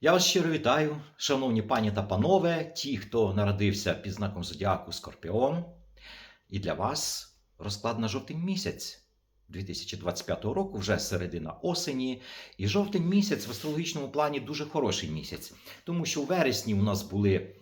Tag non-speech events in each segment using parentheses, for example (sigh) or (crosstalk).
Я вас щиро вітаю, шановні пані та панове, ті, хто народився під знаком зодіаку Скорпіон. І для вас розклад на жовтень місяць 2025 року, вже середина осені. І жовтень місяць в астрологічному плані дуже хороший місяць, тому що у вересні у нас були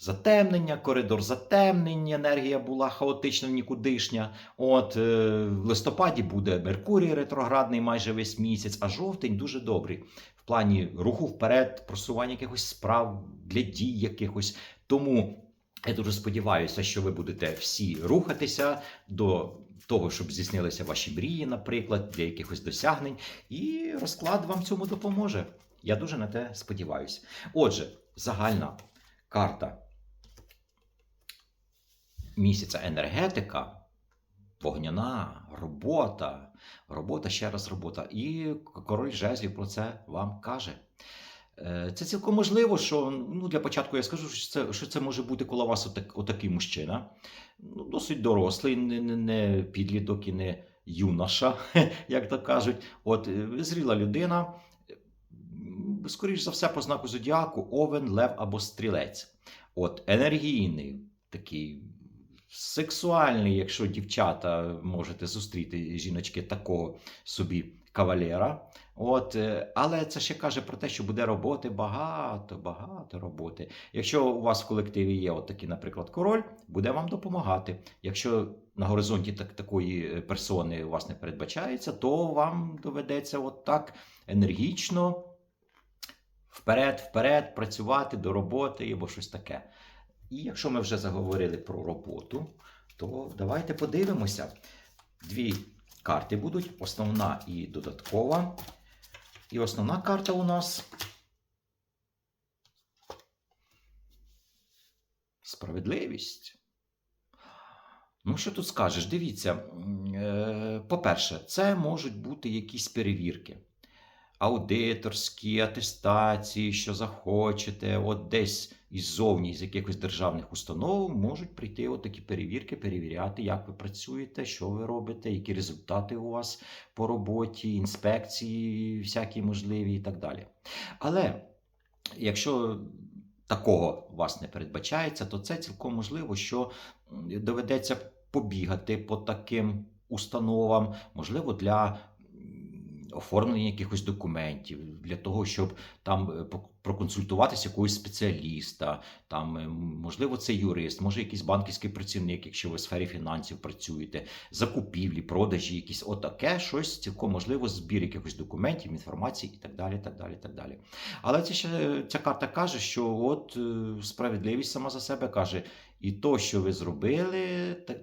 затемнення, коридор затемнень, енергія була хаотична, нікудишня. От е, в листопаді буде Меркурій ретроградний майже весь місяць, а жовтень дуже добрий в плані руху вперед, просування якихось справ для дій якихось. Тому я дуже сподіваюся, що ви будете всі рухатися до того, щоб здійснилися ваші мрії, наприклад, для якихось досягнень, і розклад вам цьому допоможе. Я дуже на те сподіваюся. Отже, загальна карта місяця енергетика, вогняна, робота, робота, ще раз робота. І король жезлів про це вам каже. Е, Це цілком можливо, що ну, для початку я скажу, що це, що це може бути коло вас отак, отакий мужчина, ну, досить дорослий, не, не, не підліток і не юноша, (laughs) як то кажуть. От е, зріла людина, скоріш за все, по знаку зодіаку, овен, лев або стрілець. От енергійний, такий сексуальний, якщо дівчата можете зустріти жіночки такого собі кавалера. От, е, але це ще каже про те, що буде роботи багато, багато роботи. Якщо у вас в колективі є от такий, наприклад, король, буде вам допомагати. Якщо на горизонті так, такої е, персони у вас не передбачається, то вам доведеться от енергічно вперед, вперед працювати до роботи або щось таке. І якщо ми вже заговорили про роботу, то давайте подивимося. Дві карти будуть: основна і додаткова. І основна карта у нас справедливість. Ну, що тут скажеш? Дивіться, е, по-перше, це можуть бути якісь перевірки. Аудиторські, атестації, що захочете, от десь іззовні, з якихось державних установ, можуть прийти от такі перевірки, перевіряти, як ви працюєте, що ви робите, які результати у вас по роботі, інспекції, всякі можливі і так далі. Але якщо такого у вас не передбачається, то це цілком можливо, що доведеться побігати по таким установам, можливо, для оформлення якихось документів, для того, щоб там е, проконсультуватися якогось спеціаліста, там, е, можливо, це юрист, може якийсь банківський працівник, якщо ви в сфері фінансів працюєте, закупівлі, продажі, якісь отаке, щось цілком можливо, збір якихось документів, інформації і так далі. так далі, так далі. Але це ще, ця карта каже, що от е, справедливість сама за себе каже, і то, що ви зробили, та-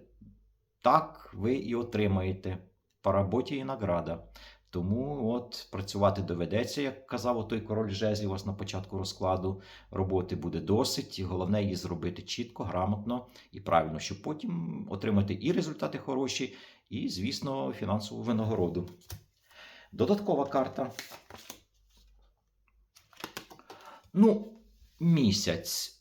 так ви і отримаєте. По роботі і награда. Тому от працювати доведеться, як казав той король жезлів у вас на початку розкладу. Роботи буде досить. Головне її зробити чітко, грамотно і правильно, щоб потім отримати і результати хороші, і, звісно, фінансову винагороду. Додаткова карта. Ну, місяць.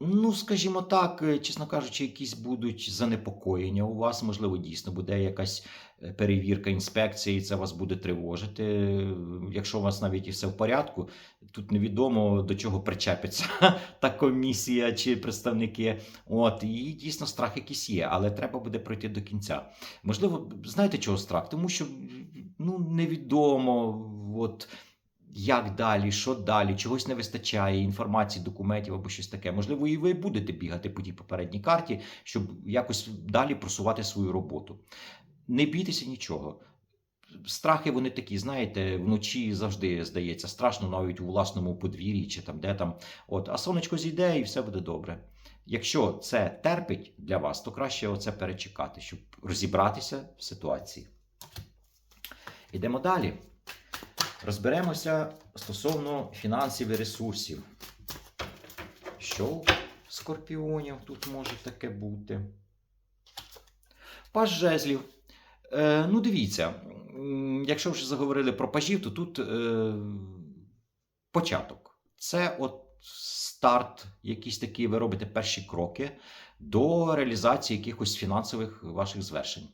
Ну, скажімо так, е, чесно кажучи, якісь будуть занепокоєння у вас, можливо, дійсно буде якась е, перевірка інспекції, це вас буде тривожити. Якщо у вас навіть і все в порядку, тут невідомо до чого причепиться (laughs) та комісія чи представники. От, і дійсно страх якийсь є, але треба буде пройти до кінця. Можливо, знаєте чого страх? Тому що ну, невідомо. От, як далі, що далі, чогось не вистачає, інформації, документів або щось таке. Можливо, і ви будете бігати по тій попередній карті, щоб якось далі просувати свою роботу. Не бійтеся нічого. Страхи вони такі, знаєте, вночі завжди здається страшно, навіть у власному подвір'ї чи там де там. От, а сонечко зійде і все буде добре. Якщо це терпить для вас, то краще оце перечекати, щоб розібратися в ситуації. Йдемо далі. Розберемося стосовно фінансів і ресурсів. Що скорпіонів тут може таке бути? Паж жезлів. Е, ну, дивіться, якщо вже заговорили про пажів, то тут е, початок. Це от старт, якісь такі, ви робите перші кроки до реалізації якихось фінансових ваших звершень.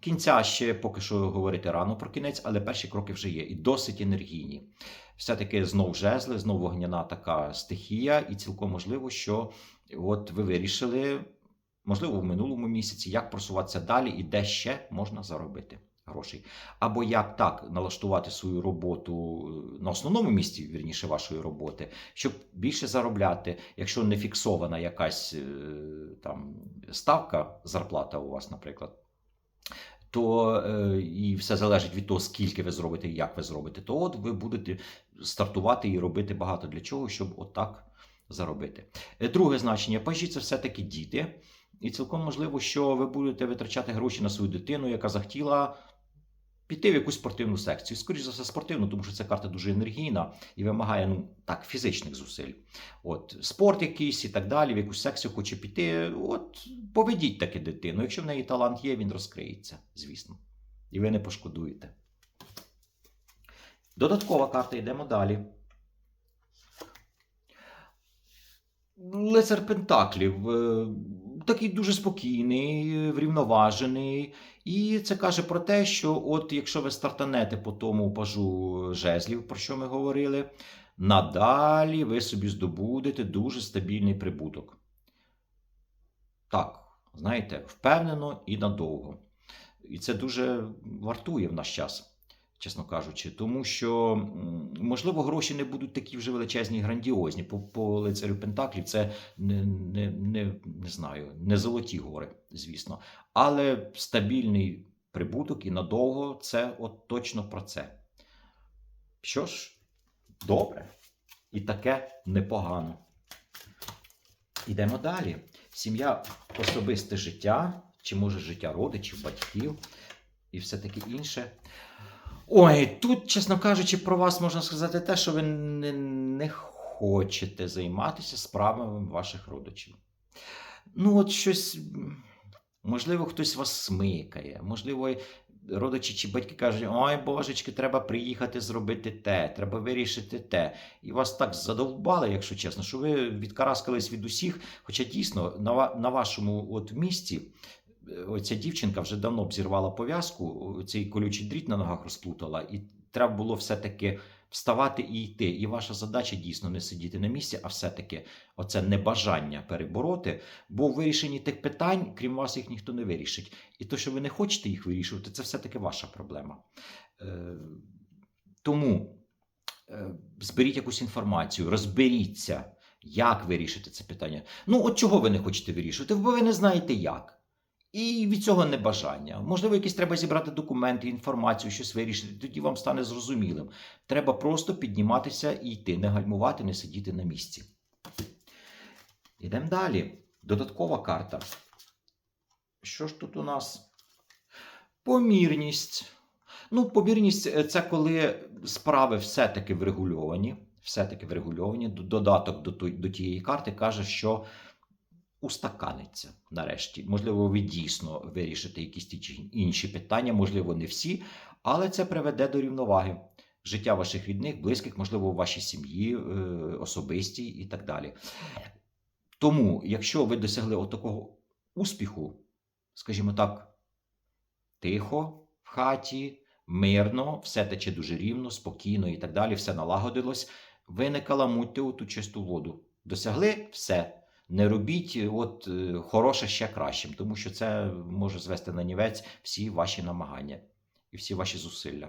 Кінця ще поки що говорити рано про кінець, але перші кроки вже є і досить енергійні. все-таки знов жезли, знов вогняна така стихія, і цілком можливо, що от ви вирішили, можливо, в минулому місяці, як просуватися далі і де ще можна заробити грошей. Або як так налаштувати свою роботу е, на основному місці, вірніше, вашої роботи, щоб більше заробляти, якщо не фіксована якась е, там ставка, зарплата у вас, наприклад. То е, і все залежить від того, скільки ви зробите і як ви зробите, то от ви будете стартувати і робити багато для чого, щоб отак заробити. Е, Друге значення пажі це все-таки діти. І цілком можливо, що ви будете витрачати гроші на свою дитину, яка захотіла піти в якусь спортивну секцію. Скоріше за все, спортивну, тому що ця карта дуже енергійна і вимагає ну, так, фізичних зусиль. От, спорт якийсь і так далі, в якусь секцію хоче піти. От, поведіть таки дитину. Якщо в неї талант є, він розкриється, звісно. І ви не пошкодуєте. Додаткова карта, йдемо далі. Лицар Пентаклів е, такий дуже спокійний, е, врівноважений. І це каже про те, що от якщо ви стартанете по тому пажу жезлів, про що ми говорили, надалі ви собі здобудете дуже стабільний прибуток. Так, знаєте, впевнено і надовго. І це дуже вартує в наш час чесно кажучи, тому що можливо гроші не будуть такі вже величезні і грандіозні. По, по лицарю Пентаклів це не, не, не, не знаю, не золоті гори, звісно, але стабільний прибуток і надовго це от точно про це. Що ж, добре, і таке непогано. Ідемо далі. Сім'я особисте життя, чи може життя родичів, батьків і все таке інше. Ой, тут, чесно кажучи, про вас можна сказати те, що ви не, не хочете займатися справами ваших родичів. Ну, от щось, можливо, хтось вас смикає, можливо, родичі чи батьки кажуть, ой, божечки, треба приїхати зробити те, треба вирішити те. І вас так задовбали, якщо чесно, що ви відкараскались від усіх. Хоча дійсно на, на вашому от місці оця дівчинка вже давно б зірвала пов'язку, цей колючий дріт на ногах розплутала, і треба було все-таки вставати і йти. І ваша задача дійсно не сидіти на місці, а все-таки оце небажання перебороти, бо в вирішенні тих питань, крім вас, їх ніхто не вирішить. І то, що ви не хочете їх вирішувати, це все-таки ваша проблема. Е, тому е, зберіть якусь інформацію, розберіться, як вирішити це питання. Ну, от чого ви не хочете вирішувати, бо ви не знаєте як. І від цього небажання. Можливо, якісь треба зібрати документи, інформацію, щось вирішити, тоді вам стане зрозумілим. Треба просто підніматися і йти, не гальмувати, не сидіти на місці. Ідемо далі. Додаткова карта. Що ж тут у нас? Помірність. Ну, помірність е, це коли справи все-таки врегульовані. Все-таки врегульовані. Додаток до тієї карти каже, що устаканиться нарешті. Можливо, ви дійсно вирішите якісь чи інші питання, можливо, не всі, але це приведе до рівноваги. Життя ваших рідних, близьких, можливо, вашій сім'ї, е, особистій і так далі. Тому, якщо ви досягли отакого успіху, скажімо так, тихо в хаті, мирно, все тече дуже рівно, спокійно і так далі, все налагодилось, ви не у ту чисту воду. Досягли все. Не робіть е, от е, хороше ще кращим, тому що це може звести на нівець всі ваші намагання і всі ваші зусилля.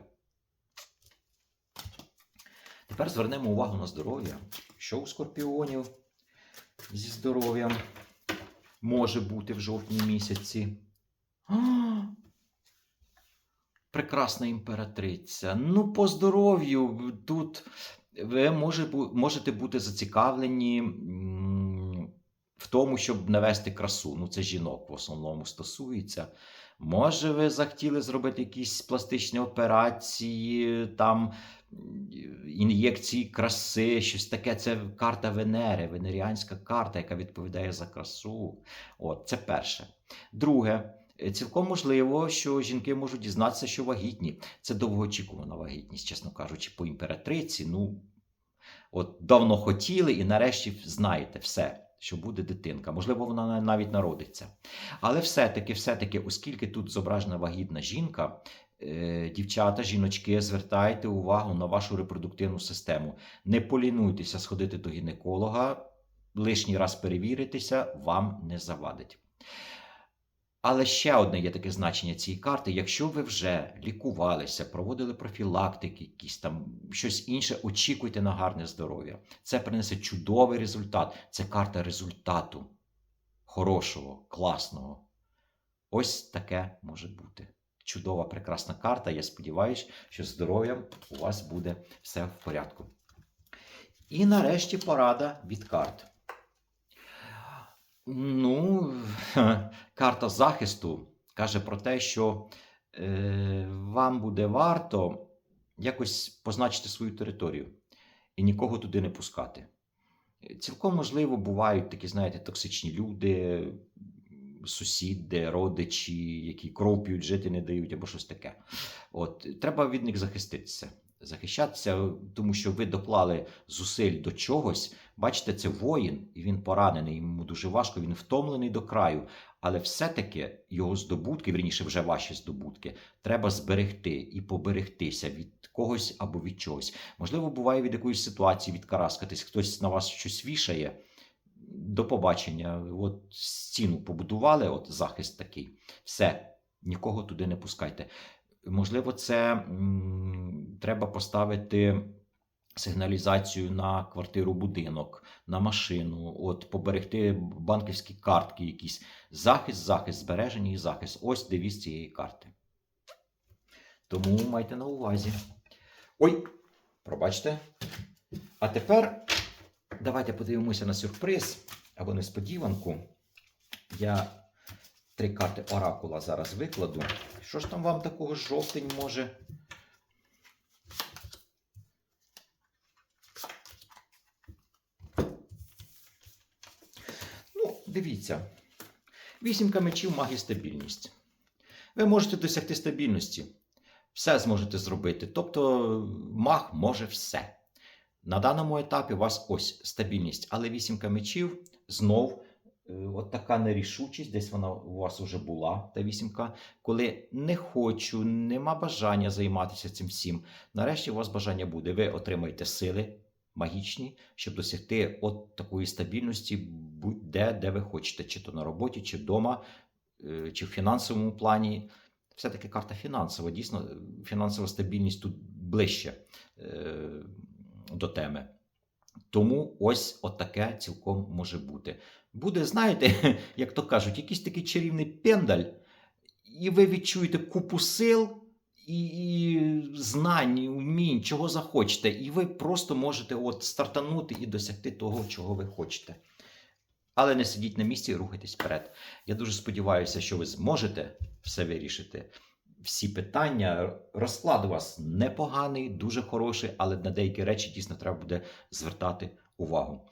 Тепер звернемо увагу на здоров'я. Що у скорпіонів зі здоров'ям може бути в жовтні місяці? Прекрасна імператриця. Ну, по здоров'ю тут ви може, можете бути зацікавлені в тому, щоб навести красу. Ну, це жінок в основному стосується. Може, ви захотіли зробити якісь пластичні операції, там ін'єкції краси, щось таке. Це карта Венери, венеріанська карта, яка відповідає за красу. От, це перше. Друге, е, цілком можливо, що жінки можуть дізнатися, що вагітні. Це довгоочікувана вагітність, чесно кажучи, по імператриці. Ну, от давно хотіли, і нарешті знаєте все, що буде дитинка. Можливо, вона навіть народиться. Але все-таки, все-таки, оскільки тут зображена вагітна жінка, Е, Дівчата, жіночки, звертайте увагу на вашу репродуктивну систему. Не полінуйтеся сходити до гінеколога, лишній раз перевіритися, вам не завадить. Але ще одне є таке значення цієї карти. Якщо ви вже лікувалися, проводили профілактики, якісь там щось інше, очікуйте на гарне здоров'я. Це принесе чудовий результат. Це карта результату. Хорошого, класного. Ось таке може бути. Чудова, прекрасна карта. Я сподіваюся, що здоров'ям у вас буде все в порядку. І нарешті порада від карт. Ну, (laughs) карта захисту каже про те, що е, вам буде варто якось позначити свою територію і нікого туди не пускати. Цілком можливо, бувають такі, знаєте, токсичні люди, сусіди, родичі, які кров п'ють, жити не дають або щось таке. От, треба від них захиститися. Захищатися, тому що ви доклали зусиль до чогось. Бачите, це воїн, і він поранений, йому дуже важко, він втомлений до краю. Але все-таки його здобутки, вірніше, вже ваші здобутки, треба зберегти і поберегтися від когось або від чогось. Можливо, буває від якоїсь ситуації відкараскатись, хтось на вас щось вішає. До побачення, от стіну побудували, от захист такий. Все, нікого туди не пускайте. Можливо, це треба поставити сигналізацію на квартиру, будинок, на машину, от поберегти банківські картки, якісь захист, захист, збереження і захист. Ось девіз цієї карти. Тому майте на увазі. Ой, пробачте. А тепер давайте подивимося на сюрприз або несподіванку. Я три карти оракула зараз викладу. Що ж там вам такого жовтень може? Ну, дивіться. Вісімка мечів магія стабільність. Ви можете досягти стабільності. Все зможете зробити. Тобто маг може все. На даному етапі у вас ось стабільність, але вісімка мечів знов от така нерішучість, десь вона у вас вже була, та вісімка, коли не хочу, нема бажання займатися цим всім. Нарешті у вас бажання буде. Ви отримаєте сили магічні, щоб досягти от такої стабільності будь-де, де ви хочете, чи то на роботі, чи вдома, е, чи в фінансовому плані. Все-таки карта фінансова. Дійсно, фінансова стабільність тут ближче е, до теми. Тому ось от таке цілком може бути. Буде, знаєте, (laughs) як то кажуть, якийсь такий чарівний пендаль, і ви відчуєте купу сил і, і знань, і умінь, чого захочете, і ви просто можете от стартанути і досягти того, чого ви хочете. Але не сидіть на місці і рухайтесь вперед. Я дуже сподіваюся, що ви зможете все вирішити. Всі питання, розклад у вас непоганий, дуже хороший, але на деякі речі дійсно треба буде звертати увагу.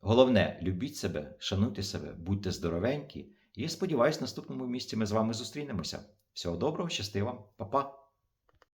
Головне, любіть себе, шануйте себе, будьте здоровенькі. І сподіваюсь, в наступному місці ми з вами зустрінемося. Всього доброго, щасти вам, Па-па!